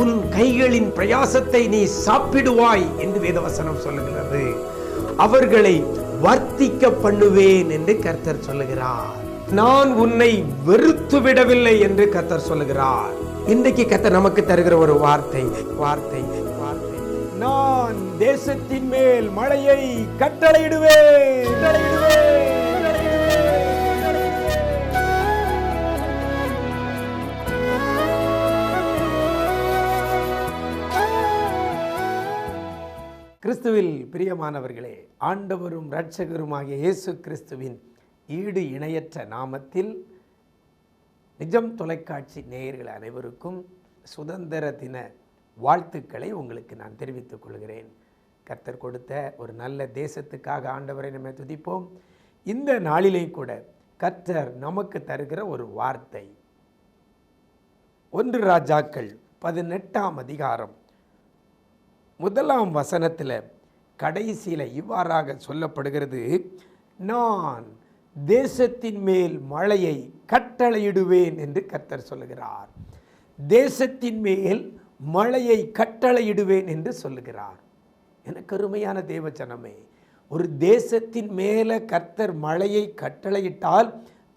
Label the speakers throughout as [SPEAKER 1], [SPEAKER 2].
[SPEAKER 1] உன் கைகளின் பிரயாசத்தை நீ சாப்பிடுவாய் என்று வேதவசனம் சொல்லுகிறது. அவர்களை வர்த்திக்க பண்ணுவேன் என்று கர்த்தர் சொல்லுகிறார். நான் உன்னை வெறுத்து விடவில்லை என்று கர்த்தர் சொல்லுகிறார். இன்றைக்கு கர்த்தர் நமக்கு தருகிற ஒரு வார்த்தை வார்த்தை வார்த்தை. நான் தேசத்தின் மேல் மழையை கட்டளையிடுவேன். கட்டளையிடுவேன், கிறிஸ்துவில் பிரியமானவர்களே ஆண்டவரும் இரட்சகருமாகிய இயேசு கிறிஸ்துவின் ஈடு இணையற்ற நாமத்தில் நிஜம் தொலைக்காட்சி நேயர்கள் அனைவருக்கும் சுதந்திர தின வாழ்த்துக்களை உங்களுக்கு நான் தெரிவித்துக் கொள்கிறேன். கர்த்தர் கொடுத்த ஒரு நல்ல தேசத்துக்காக ஆண்டவரை நம்ம துதிப்போம். இந்த நாளிலே கூட கர்த்தர் நமக்கு தருகிற ஒரு வார்த்தை. ஒன்று ராஜாக்கள் பதினெட்டாம் அதிகாரம் முதலாம் வசனத்தில் கடைசியில் இவ்வாறாக சொல்லப்படுகிறது நான் தேசத்தின் மேல் மழையை கட்டளையிடுவேன் என்று கர்த்தர் சொல்லுகிறார். தேசத்தின் மேல் மழையை கட்டளையிடுவேன் என்று சொல்லுகிறார். எனக்கு அருமையான தேவச்சனமே ஒரு தேசத்தின் மேலே கர்த்தர் மழையை கட்டளையிட்டால்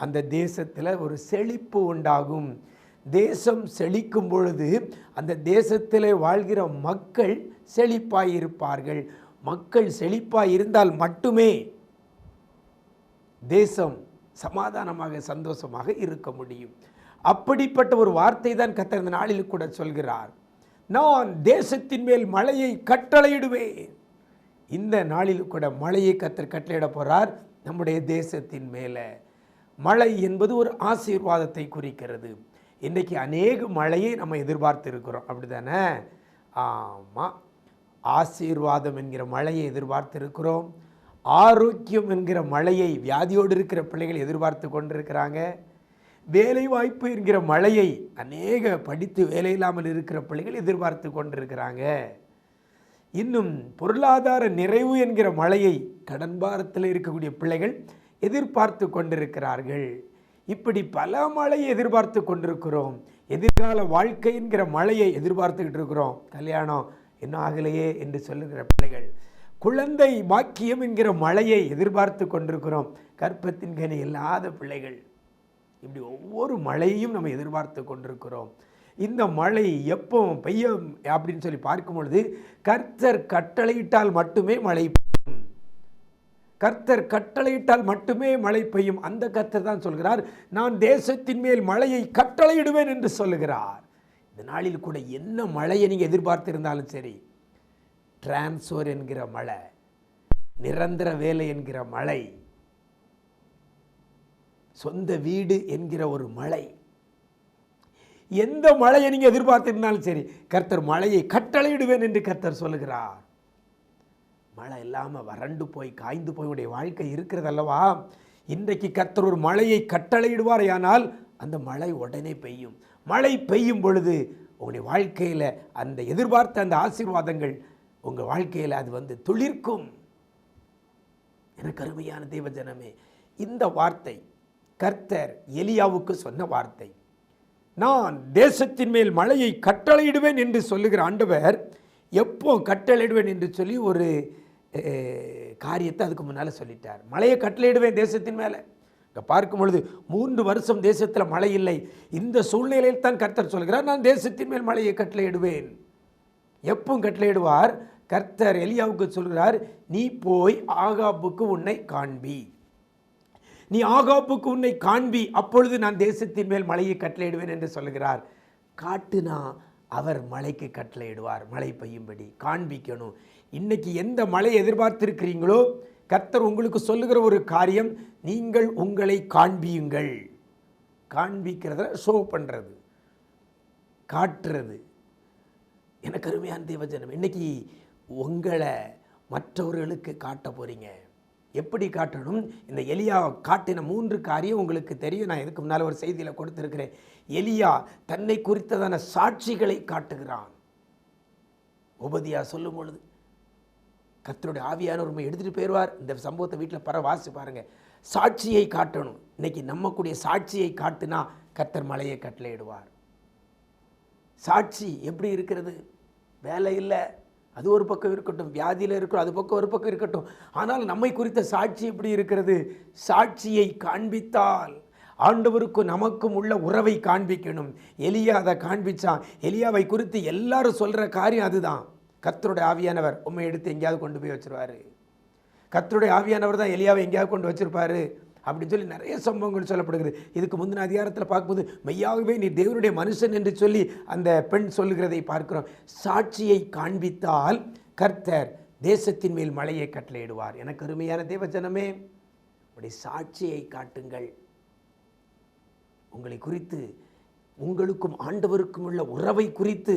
[SPEAKER 1] அந்த தேசத்தில் ஒரு செழிப்பு உண்டாகும். தேசம் செழிக்கும் பொழுது அந்த தேசத்தில் வாழ்கிற மக்கள் செழிப்பாயிருப்பார்கள். மக்கள் செழிப்பாய் இருந்தால் மட்டுமே தேசம் சமாதானமாக சந்தோஷமாக இருக்க முடியும். அப்படிப்பட்ட ஒரு வார்த்தை தான் கத்தர் இந்த நாளில் கூட சொல்கிறார். நான் தேசத்தின் மேல் மழையை கட்டளையிடுவேன். இந்த நாளில் கூட மழையை கத்தர் கட்டளையிட போகிறார் நம்முடைய தேசத்தின் மேலே. மழை என்பது ஒரு ஆசீர்வாதத்தை குறிக்கிறது. இன்றைக்கி அநேக மழையை நம்ம எதிர்பார்த்து இருக்கிறோம் அப்படி தானே ஆமாம் ஆசீர்வாதம் என்கிற மழையை எதிர்பார்த்து இருக்கிறோம் ஆரோக்கியம் என்கிற மழையை வியாதியோடு இருக்கிற பிள்ளைகள் எதிர்பார்த்து கொண்டிருக்கிறாங்க. வேலை வாய்ப்பு என்கிற மழையை அநேக படித்து வேலை இல்லாமல் இருக்கிற பிள்ளைகள் எதிர்பார்த்து கொண்டிருக்கிறாங்க. இன்னும் பொருளாதார நிறைவு என்கிற மழையை கடன் பாரத்தில் இருக்கக்கூடிய பிள்ளைகள் எதிர்பார்த்து கொண்டிருக்கிறார்கள். இப்படி பல மழையை எதிர்பார்த்து கொண்டிருக்கிறோம். எதிர்கால வாழ்க்கை என்கிற மழையை எதிர்பார்த்துக்கிட்டு இருக்கிறோம். கல்யாணம் இன்னும் ஆகலையே என்று சொல்லுகிற பிள்ளைகள். குழந்தை பாக்கியம் என்கிற மழையை எதிர்பார்த்து கொண்டிருக்கிறோம். கற்பத்தின் கனி இல்லாத பிள்ளைகள். இப்படி ஒவ்வொரு மழையையும் நம்ம எதிர்பார்த்து கொண்டிருக்கிறோம். இந்த மழை எப்போ பெய்யும் அப்படின்னு சொல்லி பார்க்கும் பொழுது கர்த்தர் கட்டளையிட்டால் மட்டுமே மழை கர்த்தர் கட்டளையிட்டால் மட்டுமே மழை பெய்யும். அந்த கர்த்தர் தான் சொல்கிறார் நான் தேசத்தின் மேல் மழையை கட்டளையிடுவேன் என்று சொல்லுகிறார். இந்த நாளில் கூட என்ன மழையை நீங்கள் எதிர்பார்த்திருந்தாலும் சரி டிரான்ஸ்ஃபர் என்கிற மழை நிரந்தர வேலை என்கிற மழை சொந்த வீடு என்கிற ஒரு மழை எந்த மழையை நீங்கள் எதிர்பார்த்திருந்தாலும் சரி கர்த்தர் மழையை கட்டளையிடுவேன் என்று கர்த்தர் சொல்லுகிறார். மழை இல்லாமல் வறண்டு போய் காய்ந்து போய் உடைய வாழ்க்கை இருக்கிறது அல்லவா இன்றைக்கு கர்த்தர் ஒரு மழையை கட்டளையிடுவாரையானால் அந்த மழை உடனே பெய்யும். மழை பெய்யும் பொழுது உங்களுடைய வாழ்க்கையில் அந்த எதிர்பார்த்த அந்த ஆசீர்வாதங்கள் உங்கள் வாழ்க்கையில் அது வந்து துளிர்க்கும். எனக்கு அருமையான தேவஜனமே இந்த வார்த்தை கர்த்தர் எலியாவுக்கு சொன்ன வார்த்தை. நான் தேசத்தின் மேல் மழையை கட்டளையிடுவேன் என்று சொல்லுகிற ஆண்டவர் எப்போ கட்டளையிடுவேன் என்று சொல்லி ஒரு காரியத்தை அதுக்கு முன்னால் சொல்லிட்டார். மழையை கட்டளையிடுவேன் தேசத்தின் மேலே. இங்கே பார்க்கும் பொழுது மூன்று வருஷம் தேசத்தில் மழை இல்லை. இந்த சூழ்நிலையில் தான் கர்த்தர் சொல்கிறார் நான் தேசத்தின் மேல் மழையை கட்டளையிடுவேன். எப்பவும் கட்டளையிடுவார். கர்த்தர் எலியாவுக்கு சொல்கிறார் நீ போய் ஆகாப்புக்கு உன்னை காண்பி. நீ ஆகாப்புக்கு உன்னை காண்பி. அப்பொழுது நான் தேசத்தின் மேல் மழையை கட்டளையிடுவேன் என்று சொல்லுகிறார் காட்டுனா அவர் மழைக்கு கட்டளையிடுவார் மழை பெய்யும்படி காண்பிக்கணும். இன்னைக்கு எந்த மழை எதிர்பார்த்திருக்கிறீங்களோ கர்த்தர் உங்களுக்கு சொல்லுகிற ஒரு காரியம் நீங்கள் உங்களை காண்பியுங்கள். காண்பிக்கிறத ஷோ பண்ணுறது காட்டுறது. எனக்கு அருமையான தேவஜனம் இன்னைக்கு உங்களை மற்றவர்களுக்கு காட்ட போகிறீங்க எப்படி காட்டணும்? இந்த எலியா காட்டின மூன்று காரியம் உங்களுக்கு தெரியும். நான் இதுக்கு முன்னால் ஒரு செய்தியில் கொடுத்துருக்கிறேன். எலியா தன்னை குறித்ததான சாட்சிகளை காட்டுகிறான். உபதியா சொல்லும் பொழுது கத்தருடைய ஆவியான உண்மை எடுத்துகிட்டு போயிடுவார் இந்த சம்பவத்தை வீட்டில் பர வாசி பாருங்க. சாட்சியை காட்டணும். இன்னைக்கு நம்மக்கூடிய சாட்சியை காட்டுனா கர்த்தர் மலையை கட்டளையிடுவார். சாட்சி எப்படி இருக்கிறது? வேலை இல்லை. அது ஒரு பக்கம் இருக்கட்டும் வியாதியில் இருக்கிறோம் அது பக்கம் ஒரு பக்கம் இருக்கட்டும். ஆனால் நம்மை குறித்த சாட்சி எப்படி இருக்கிறது? சாட்சியை காண்பித்தால் ஆண்டவருக்கும் நமக்கும் உள்ள உறவை காண்பிக்கணும். எலியா அதை காண்பிச்சான். எலியாவை குறித்து எல்லாரும் சொல்கிற காரியம் அதுதான். கத்தருடைய ஆவியானவர் உண்மை எடுத்து எங்கேயாவது கொண்டு போய் வச்சுருவார். கத்தருடைய ஆவியானவர் தான் எலியாவை எங்கேயாவது கொண்டு வச்சுருப்பாரு. அப்படின்னு சொல்லி நிறைய சம்பவங்கள் சொல்லப்படுகிறது. இதுக்கு முந்தின அதிகாரத்தில் பார்க்கும்போது மெய்யாகவே நீ தேவனுடைய மனுஷன் என்று சொல்லி அந்த பெண் சொல்லுகிறதை பார்க்கிறோம். சாட்சியை காண்பித்தால் கர்த்தர் தேசத்தின் மேல் மழையை கட்டளையிடுவார். எனக்கு அருமையான தேவஜனமே அப்படி சாட்சியை காட்டுங்கள். உங்களை குறித்து உங்களுக்கும் ஆண்டவருக்கும் உள்ள உறவை குறித்து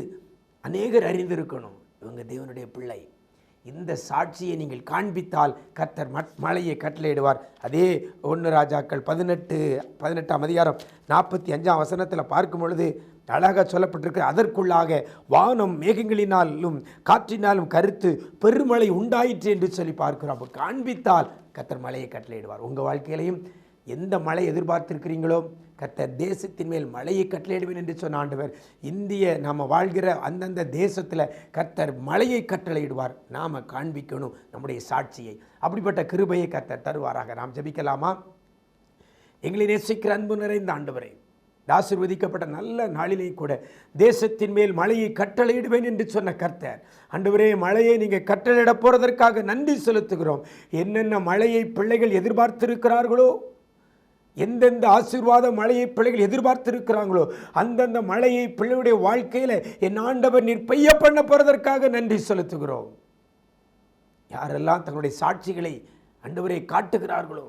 [SPEAKER 1] அநேகர் அறிந்திருக்கணும். இவங்க தேவனுடைய பிள்ளை. இந்த சாட்சியை நீங்கள் காண்பித்தால் கர்த்தர் மட் மலையை கட்டளையிடுவார். அதே ஒன்று ராஜாக்கள் பதினெட்டு பதினெட்டாம் அதிகாரம் நாற்பத்தி அஞ்சாம் வசனத்தில் பார்க்கும் பொழுது அழகாக சொல்லப்பட்டிருக்கு. அதற்குள்ளாக வானம் மேகங்களினாலும் காற்றினாலும் கருத்து பெருமழை உண்டாயிற்று என்று சொல்லி பார்க்கிறோம். அப்போ காண்பித்தால் கர்த்தர் மலையை கட்டளையிடுவார். உங்கள் வாழ்க்கையிலையும் எந்த மழை எதிர்பார்த்திருக்கிறீங்களோ கர்த்தர் தேசத்தின் மேல் மழையை கட்டளையிடுவேன் என்று சொன்ன ஆண்டவர் இந்திய நாம் வாழ்கிற அந்தந்த தேசத்தில் கர்த்தர் மழையை கட்டளையிடுவார். நாம் காண்பிக்கணும் நம்முடைய சாட்சியை. அப்படிப்பட்ட கிருபையை கர்த்தர் தருவாராக. நாம் ஜபிக்கலாமா? எங்களை நேசிக்கிற அன்பு நிறைந்த ஆண்டவரே ஆசீர்வதிக்கப்பட்ட நல்ல நாளிலே கூட தேசத்தின் மேல் மழையை கட்டளையிடுவேன் என்று சொன்ன கர்த்தர் அன்றுவரே மழையை நீங்கள் கட்டளையிட போகிறதற்காக நன்றி செலுத்துகிறோம். என்னென்ன மழையை பிள்ளைகள் எதிர்பார்த்திருக்கிறார்களோ எந்தெந்த ஆசீர்வாத மழையை பிள்ளைகள் எதிர்பார்த்திருக்கிறாங்களோ அந்தந்த மழையை பிள்ளைகளுடைய வாழ்க்கையில் என் ஆண்டவர் நீர் பெய்ய பண்ண போகிறதற்காக நன்றி செலுத்துகிறோம். யாரெல்லாம் தங்களுடைய சாட்சிகளை அண்டவரை காட்டுகிறார்களோ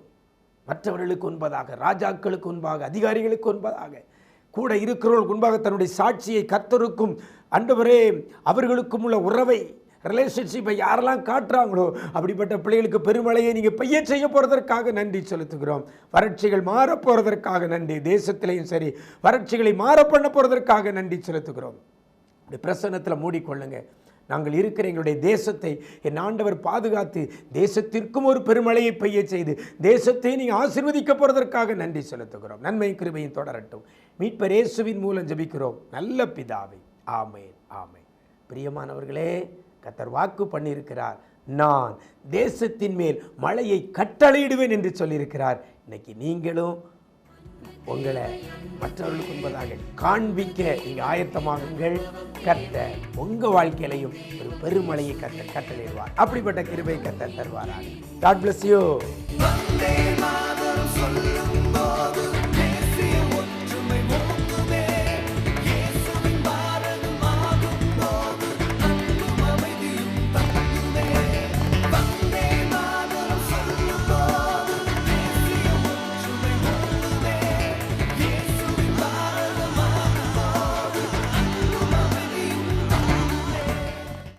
[SPEAKER 1] மற்றவர்களுக்கு முன்பதாக ராஜாக்களுக்கு முன்பாக அதிகாரிகளுக்கு முன்பதாக கூட இருக்கிறவர்களுக்கு முன்பாக தன்னுடைய சாட்சியை கத்தருக்கும் அண்டவரே அவர்களுக்கும் உள்ள உறவை ரிலேஷன்ஷிப்பை யாரெல்லாம் காட்டுறாங்களோ அப்படிப்பட்ட பிள்ளைகளுக்கு பெருமழையை நீங்கள் பெய்ய செய்ய போகிறதற்காக நன்றி செலுத்துகிறோம். வறட்சிகள் மாறப் போகிறதற்காக நன்றி. தேசத்திலையும் சரி வறட்சிகளை மாற பண்ண போகிறதற்காக நன்றி செலுத்துகிறோம். அப்படி பிரசன்னத்தில் மூடிக்கொள்ளுங்க. நாங்கள் இருக்கிற எங்களுடைய தேசத்தை என் ஆண்டவர் பாதுகாத்து தேசத்திற்கும் ஒரு பெருமழையை பெய்ய செய்து தேசத்தை நீங்கள் ஆசிர்வதிக்க போகிறதற்காக நன்றி செலுத்துகிறோம். நன்மை கிருபையும் தொடரட்டும். மீட்பர் இயேசுவின் மூலம் ஜெபிக்கிறோம். நல்ல பிதாவை. ஆமேன். ஆமேன். பிரியமானவர்களே கத்தர் வாக்கு பண்ணியிருக்கிறார். நான் தேசத்தின் மேல் மழையை கட்டளையிடுவேன் என்று சொல்லியிருக்கிறார். இன்னைக்கு நீங்களும் உங்களை மற்றவர்களுக்கு என்பதாக காண்பிக்க நீங்கள் ஆயத்தமாகுங்கள். கத்த உங்கள் வாழ்க்கையிலையும் ஒரு பெருமழையை கத்த கட்டளையிடுவார். அப்படிப்பட்ட கிருபை கத்த தருவாராக. God
[SPEAKER 2] bless you